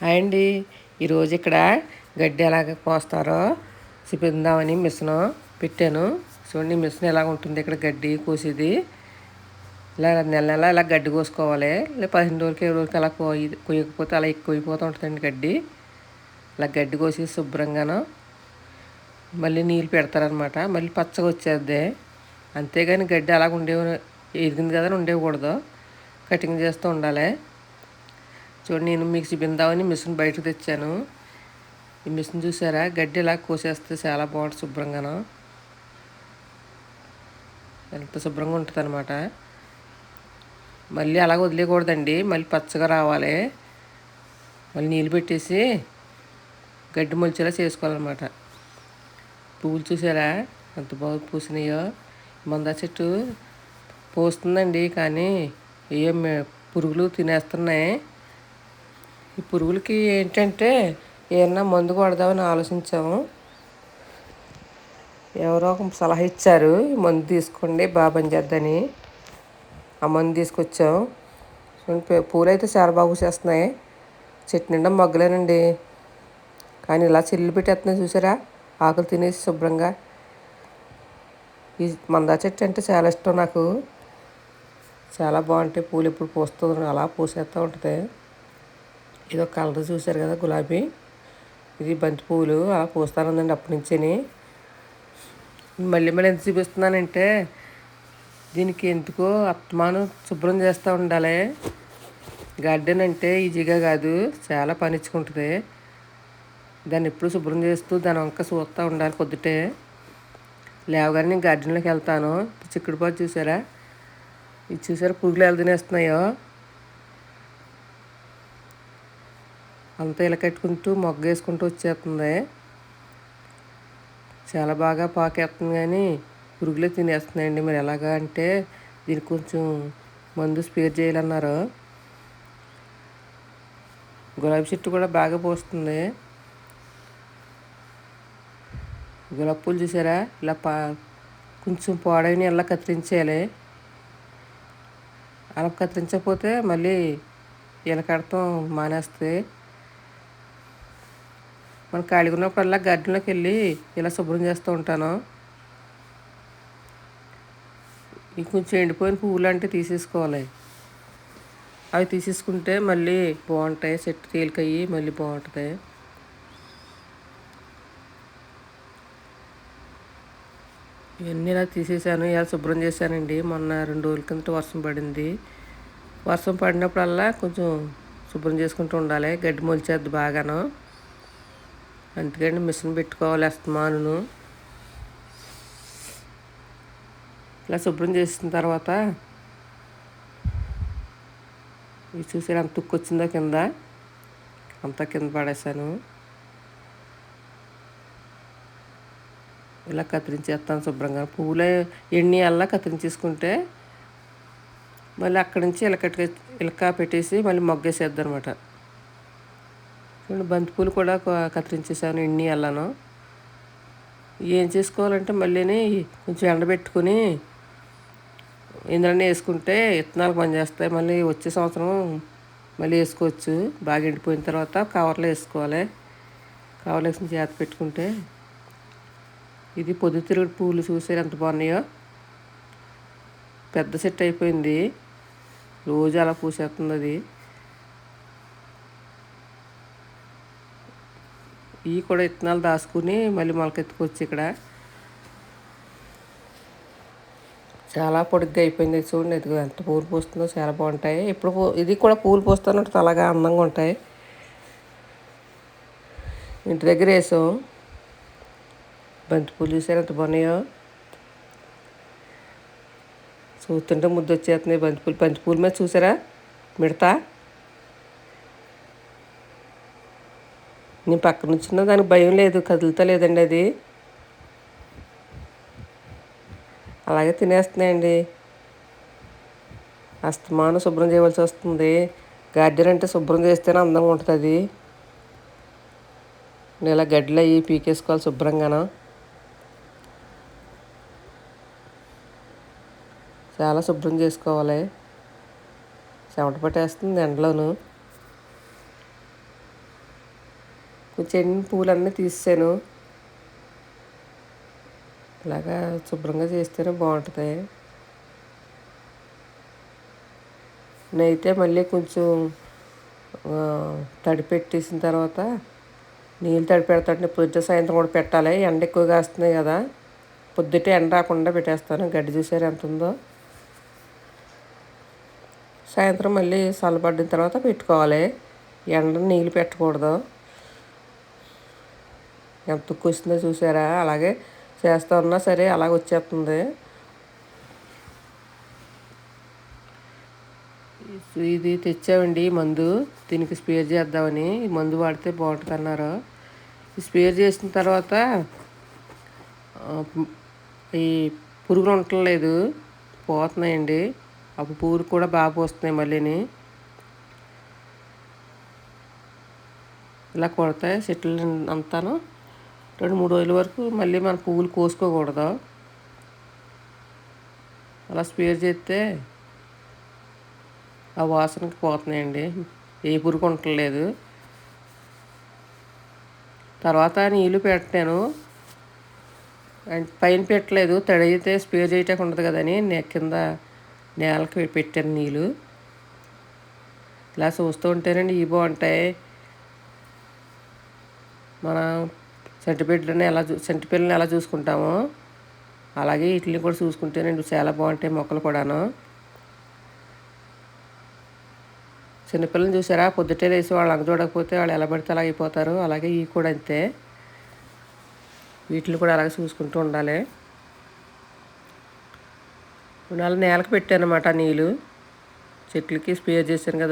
Hi అండి ఈరోజు ఇక్కడ గడ్డి ఎలాగ కోస్తారో చూపిందామని మిషన్ పెట్టాను. చూడండి మిషన్ ఎలా ఉంటుంది ఇక్కడ గడ్డి కోసేది. ఇలా నెల నెల ఇలా గడ్డి కోసుకోవాలి. లేదా పదిహేను రోజులకి ఇరవై రోజులకి అలా కోయి కొయ్యకపోతే అలా ఎక్కువైపోతూ ఉంటుందండి గడ్డి. ఇలా గడ్డి కోసి శుభ్రంగాను మళ్ళీ నీళ్ళు పెడతారనమాట మళ్ళీ పచ్చగా వచ్చేద్ది. అంతేగాని గడ్డి అలాగ ఉండే ఎదిగింది కదా ఉండేకూడదు కటింగ్ చేస్తూ ఉండాలి. చూడండి నేను మీకు చూపిందామని మిషన్ బయటకు తెచ్చాను. ఈ మిషన్ చూసారా? గడ్డి ఇలా కోసేస్తే చాలా బాగుంటుంది శుభ్రంగాను. ఎంత శుభ్రంగా ఉంటుంది అనమాట మళ్ళీ అలాగ వదిలేయకూడదండి. మళ్ళీ పచ్చగా రావాలి. మళ్ళీ నీళ్ళు పెట్టేసి గడ్డి మొలిచేలా చేసుకోవాలన్నమాట. పువ్వులు చూసారా? ఎంత బాగా పూసినాయో. మందా చెట్టు పోస్తుందండి కానీ ఏం పురుగులు తినేస్తున్నాయి. ఈ పురుగులకి ఏంటంటే ఏమన్నా మందు కొడదామని ఆలోచించాము. ఎవరో ఒక సలహా ఇచ్చారు ఈ మందు తీసుకోండి బాగా పనిచేద్దని ఆ మందు తీసుకొచ్చాం పూలు అయితే చాలా బాగా చేస్తున్నాయి చెట్టు నిండా మొగ్గలేనండి. కానీ ఇలా చెల్లి పెట్టేస్తున్నాయి చూసారా? ఆకులు తినేసి శుభ్రంగా. ఈ మందా చెట్టు అంటే చాలా ఇష్టం నాకు. చాలా బాగుంటాయి. పూలు ఎప్పుడు పూస్తుంది అలా పూసేస్తూ ఉంటుంది. ఇది ఒక కలర్ చూసారు కదా గులాబీ. ఇది బంతి పువ్వులు. అలా పూస్తానుందండి అప్పటి నుంచిని. మళ్ళీ మళ్ళీ ఎంత చూపిస్తున్నానంటే దీనికి ఎందుకో అత్మాను శుభ్రం చేస్తూ ఉండాలి. గార్డెన్ అంటే ఈజీగా కాదు. చాలా పనిచ్చుకుంటుంది దాన్ని ఎప్పుడు శుభ్రం చేస్తూ దాని వంక చూస్తూ ఉండాలి పొద్దుటే. లేవగానే నేను గార్డెన్లోకి వెళ్తాను. చిక్కుడుపాటు చూసారా? ఇది చూసారా? పురుగులు ఎలా తినేస్తున్నాయో? అంతా ఇలా కట్టుకుంటూ మొగ్గ వేసుకుంటూ వచ్చేస్తుంది. చాలా బాగా పాకేస్తుంది కానీ పురుగులే తినేస్తున్నాయండి. మరి ఎలాగా అంటే దీనికి కొంచెం మందు స్పేర్ చేయాలన్నారు. గులాబీ చెట్టు కూడా బాగా పోస్తుంది. గులాబీ పూలు చూసారా? ఇలా పా కొంచెం పాడైన ఇలా కత్తిరించేయాలి. అలా కత్తిరించకపోతే మళ్ళీ ఇలా కడతాం మానేస్తే మన ఖాళీగా ఉన్నప్పుడల్లా గార్డెన్లోకి వెళ్ళి ఇలా శుభ్రం చేస్తూ ఉంటాను. కొంచెం ఎండిపోయిన పువ్వులు అంటే తీసేసుకోవాలి. అవి తీసేసుకుంటే మళ్ళీ బాగుంటాయి చెట్టు తేలికయ్యి మళ్ళీ బాగుంటుంది. ఇవన్నీ ఇలా తీసేసాను ఇలా శుభ్రం చేశానండి. మొన్న రెండు రోజుల కిందట వర్షం పడింది. వర్షం పడినప్పుడల్లా కొంచెం శుభ్రం చేసుకుంటూ ఉండాలి. గడ్డి మొలిచేద్ది బాగాను. అందుకని మిషన్ పెట్టుకోవాలి అస్తమాను ఇలా శుభ్రం చేసిన తర్వాత ఇవి చూసారు అంత తుక్కు వచ్చిందో కింద? అంతా కింద పడేసాను ఇలా కత్తిరించేస్తాను శుభ్రంగా. పువ్వులే ఎన్ని అల్లా కత్తిరించేసుకుంటే మళ్ళీ అక్కడి నుంచి ఇలకట్టుగా ఇలక పెట్టేసి మళ్ళీ మొగ్గేసేద్దాం అనమాట బంతిపూలు కూడా కత్తిరించేసాను ఇన్ని అల్లాను. ఏం చేసుకోవాలంటే మళ్ళీ కొంచెం ఎండబెట్టుకుని ఇందులోనే వేసుకుంటే విత్తనాలు పనిచేస్తాయి. మళ్ళీ వచ్చే సంవత్సరం మళ్ళీ వేసుకోవచ్చు. బాగా ఎండిపోయిన తర్వాత కవర్లో వేసుకోవాలి. కవర్లో వేసుకుని చేత పెట్టుకుంటే ఇది పొద్దుతిరుగుడు పూలు చూసారు ఎంత బాగున్నాయో. పెద్ద సెట్ అయిపోయింది. రోజు అలా పూసేస్తుంది అది. ఇవి కూడా విత్తనాలు దాచుకుని మళ్ళీ మొలకెత్తుకొచ్చి ఇక్కడ. చాలా పొడిగ్గా అయిపోయింది. చూడండి ఇది ఎంత పూలు పోస్తుందో చాలా బాగుంటాయి. ఇప్పుడు ఇది కూడా పూలు పోస్తున్నట్టు అలాగా అందంగా ఉంటాయి. ఇంటి దగ్గర వేసాం. బంతి పూలు చూసారు ఎంత బాగున్నాయో? చూస్తుంటే ముద్దు వచ్చేస్తున్నాయి బంతిపూలు. బంతిపూల మీద చూసారా? మిడతా? నేను పక్కన వచ్చిన దానికి భయం లేదు కదులుతలేదండి అది. అలాగే తినేస్తున్నాయండి. అస్తమానం శుభ్రం చేయవలసి వస్తుంది. గార్డెన్ అంటే శుభ్రం చేస్తేనే అందంగా ఉంటుంది అది. ఇలా గడ్డలు అయ్యి పీకేసుకోవాలి శుభ్రంగాను. చాలా శుభ్రం చేసుకోవాలి. చెమట పట్టేస్తుంది ఎండలోను. కొంచెం పూలన్నీ తీసాను ఇలాగా శుభ్రంగా చేస్తేనే బాగుంటుంది. నేనైతే మళ్ళీ కొంచెం తడి పెట్టేసిన తర్వాత నీళ్ళు తడి పెడతాంటే పొద్దు సాయంత్రం కూడా పెట్టాలి. ఎండ ఎక్కువగా వస్తున్నాయి కదా. పొద్దుటే ఎండ రాకుండా పెట్టేస్తాను. గడ్డి చూసారు ఎంత ఉందో. సాయంత్రం మళ్ళీ చల్లబడిన తర్వాత పెట్టుకోవాలి. ఎండ నీళ్ళు పెట్టకూడదు. ఎంత తుక్కు వచ్చిందో చూసారా? అలాగే చేస్తూ ఉన్నా సరే అలాగ వచ్చేస్తుంది. ఇది తెచ్చామండి మందు. దీనికి స్పేర్ చేద్దామని. ఈ మందు వాడితే బాగుంటుంది అన్నారు. ఈ స్పేర్ చేసిన తర్వాత ఈ పురుగులు ఉండట్లేదు. పోతున్నాయండి. అప్పుడు పూరు కూడా బాగా పోస్తున్నాయి మళ్ళీని. ఇలా కొడతాయి చెట్లు అంతాను? రెండు మూడు రోజుల వరకు మళ్ళీ మన పువ్వులు కోసుకోకూడదు. అలా స్పేర్ చేస్తే ఆ వాసనకి పోతున్నాయండి. ఏ పురుగు ఉండలేదు తర్వాత నీళ్ళు పెట్టాను పైన పెట్టలేదు. తడైతే స్పేర్ చేయటం ఉండదు కదని నేను కింద నేలకి పెట్టాను నీళ్ళు ఇలా చూస్తూ ఉంటేనండి ఇవి బాగుంటాయి. మనం సెంటిపిల్లని ఎలా చూ సెంటిపిల్లని ఎలా చూసుకుంటామో అలాగే వీటిని కూడా చూసుకుంటేనండి చాలా బాగుంటాయి మొక్కలు కూడాను. చిన్నపిల్లల్ని చూసారా? పొద్దుటే లేసి వాళ్ళు అంగ చూడకపోతే వాళ్ళు ఎలా పడితే అలా అయిపోతారు. అలాగే ఇవి కూడా అంతే. వీటిని కూడా అలాగే చూసుకుంటూ ఉండాలి. నాలుగు నేలకు పెట్టానమాట నీళ్ళు. చెట్లకి స్ప్రే చేశాను కదా.